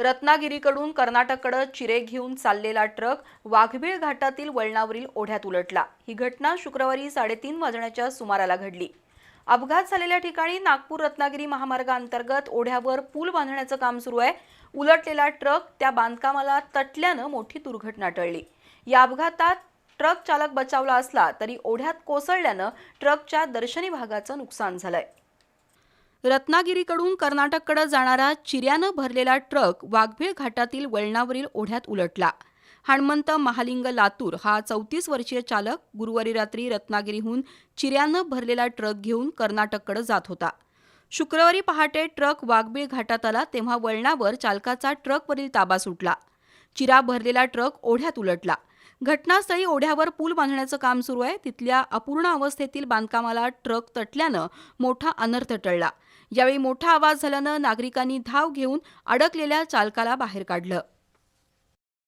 रत्नागिरीकडून कर्नाटककडे चिरे घेऊन चाललेला ट्रक वाघबीळ घाटातील वळणावरील ओढ्यात उलटला. ही घटना शुक्रवारी साडेतीन वाजण्याच्या सुमाराला घडली. अपघात झालेल्या ठिकाणी नागपूर रत्नागिरी महामार्गाअंतर्गत ओढ्यावर पूल बांधण्याचं काम सुरू आहे. उलटलेला ट्रक त्या बांधकामाला तटल्यानं मोठी दुर्घटना टळली. या अपघातात ट्रक चालक बचावला असला तरी ओढ्यात कोसळल्यानं ट्रकच्या दर्शनी भागाचं नुकसान झालंय. रत्नागिरीकडून कर्नाटककडे जाणारा चिऱ्यानं भरलेला ट्रक वाघबीळ घाटातील वळणावरील ओढ्यात उलटला. हणमंत महालिंग लातूर हा चौतीस वर्षीय चालक गुरुवारी रात्री रत्नागिरीहून चिऱ्यानं भरलेला ट्रक घेऊन कर्नाटककडे जात होता. शुक्रवारी पहाटे ट्रक वाघबीळ घाटात आला तेव्हा वळणावर चालकाचा ट्रकवरील ताबा सुटला. चिरा भरलेला ट्रक ओढ्यात उलटला. घटनास्थळी ओढ्यावर पूल बांधण्याचं काम सुरू आहे. तिथल्या अपूर्ण अवस्थेतील बांधकामाला ट्रक तटल्यानं मोठा अनर्थ टळला. यावेळी मोठा आवाज झाल्यानं नागरिकांनी धाव घेऊन अडकलेल्या चालकाला बाहेर काढलं.